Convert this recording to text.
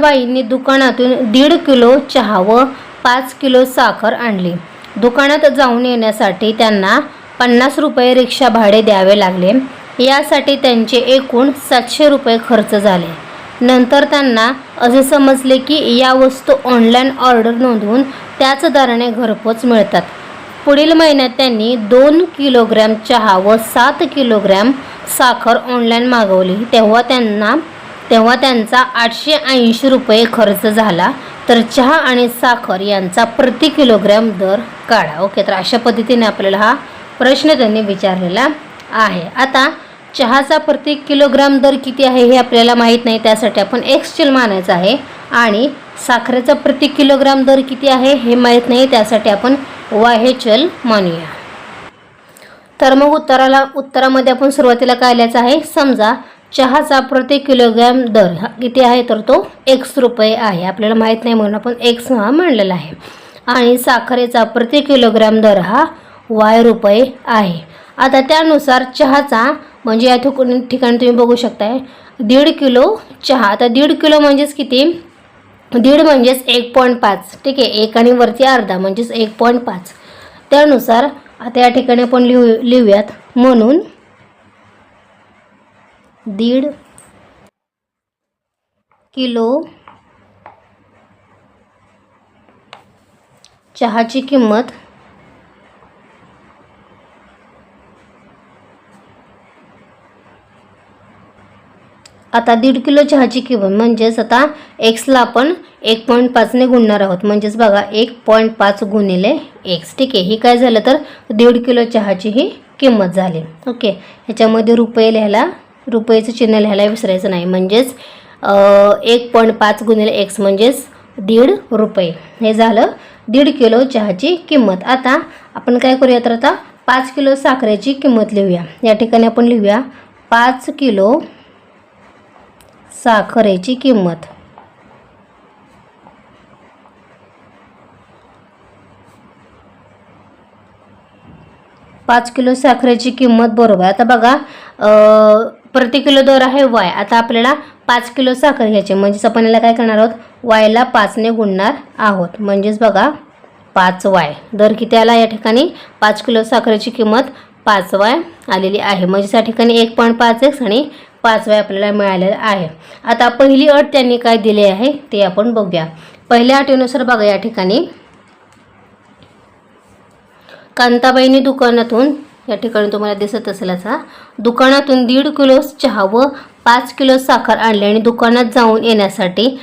बाईंनी दुकानातून दीड किलो चहा व पाच किलो साखर आणली. दुकानात जाऊन येण्यासाठी त्यांना पन्नास रुपये रिक्षा भाडे द्यावे लागले. यासाठी त्यांचे एकूण सातशे रुपये खर्च झाले. नंतर त्यांना असे समजले की या वस्तू ऑनलाईन ऑर्डर नोंदवून त्याच दराने घरपोच मिळतात. पुढील महिन्यात त्यांनी दोन किलोग्रॅम चहा व सात किलोग्रॅम साखर ऑनलाईन मागवली. तेव्हा त्यांना तेव्हा त्यांचा आठशे ऐंशी रुपये खर्च झाला. तर चहा आणि साखर यांचा प्रति किलोग्रॅम दर काढा. ओके तर अशा पद्धतीने आपल्याला हा प्रश्न त्यांनी विचारलेला आहे. आता चहाचा प्रति किलोग्राम दर किती आहे हे आपल्याला माहीत नाही. त्यासाठी आपण एक्सचेल मानायचं आहे आणि साखरेचा प्रति किलोग्राम दर किती आहे हे माहीत नाही. त्यासाठी आपण वाहे चल मानूया. तर मग उत्तराला उत्तरामध्ये आपण सुरुवातीला काय लिहायचं आहे? समजा चहाचा प्रति किलोग्रॅम दर हा किती आहे? तर तो एक्स रुपये आहे. आपल्याला माहीत नाही म्हणून आपण एक्स हा म्हणलेला आहे. आणि साखरेचा प्रति किलोग्रॅम दर हा वाय रुपये आहे. आता त्यानुसार चहाचा म्हणजे या ठिकाणी तुम्ही बघू शकताय. दीड किलो चहा. आता दीड किलो म्हणजेच किती? दीड म्हणजेच एक पॉईंट पाच. ठीक आहे? एक आणि वरती अर्धा म्हणजेच एक पॉईंट पाच. त्यानुसार आता या ठिकाणी आपण लिहू लिहूयात. म्हणून दीड किलो चहाची किंमत आता दीड किलो चहाची किंमत म्हणजेच आता एक्सला आपण एक पॉईंट पाचने गुणणार आहोत. म्हणजेच बघा एक पॉईंट पाच गुणिले एक्स ठीक आहे ही काय झालं तर दीड किलो चहाची ही किंमत झाली. ओके ह्याच्यामध्ये रुपये लिहायला रुपयेचं चिन्ह लिहायला विसरायचं नाही. म्हणजेच एक पॉईंट पाच गुणिले एक्स म्हणजेच दीड रुपये. हे झालं दीड किलो चहाची किंमत. आता आपण काय करूया तर आता पाच किलो साखरेची किंमत लिहूया. या ठिकाणी आपण लिहूया पाच किलो साखरेची किंमत. पाच किलो साखरेची किंमत बरोबर. आता बघा प्रति किलो दर आहे वाय. आता आपल्याला पाच किलो साखर घ्यायची म्हणजेच आपण याला काय करणार आहोत? वायला पाचने गुणणार आहोत. म्हणजेच बघा पाच वाय. दर किती आला? या ठिकाणी पाच किलो साखरेची किंमत पाच वाय आलेली आहे. म्हणजेच या ठिकाणी एक पॉईंट पाच एक्स आणि पाच वाय आपल्याला मिळालेलं आहे. आता पहिली अट त्यांनी काय दिली आहे ते आपण बघूया. पहिल्या अटीनुसार बघा या ठिकाणी. कांताबाईंनी दुकानातून या ठिकाणी तुम्हाला दिसत असेल असा दुकानातून दीड किलो चहा व पाच किलो साखर आणली आणि दुकानात जाऊन येण्यासाठी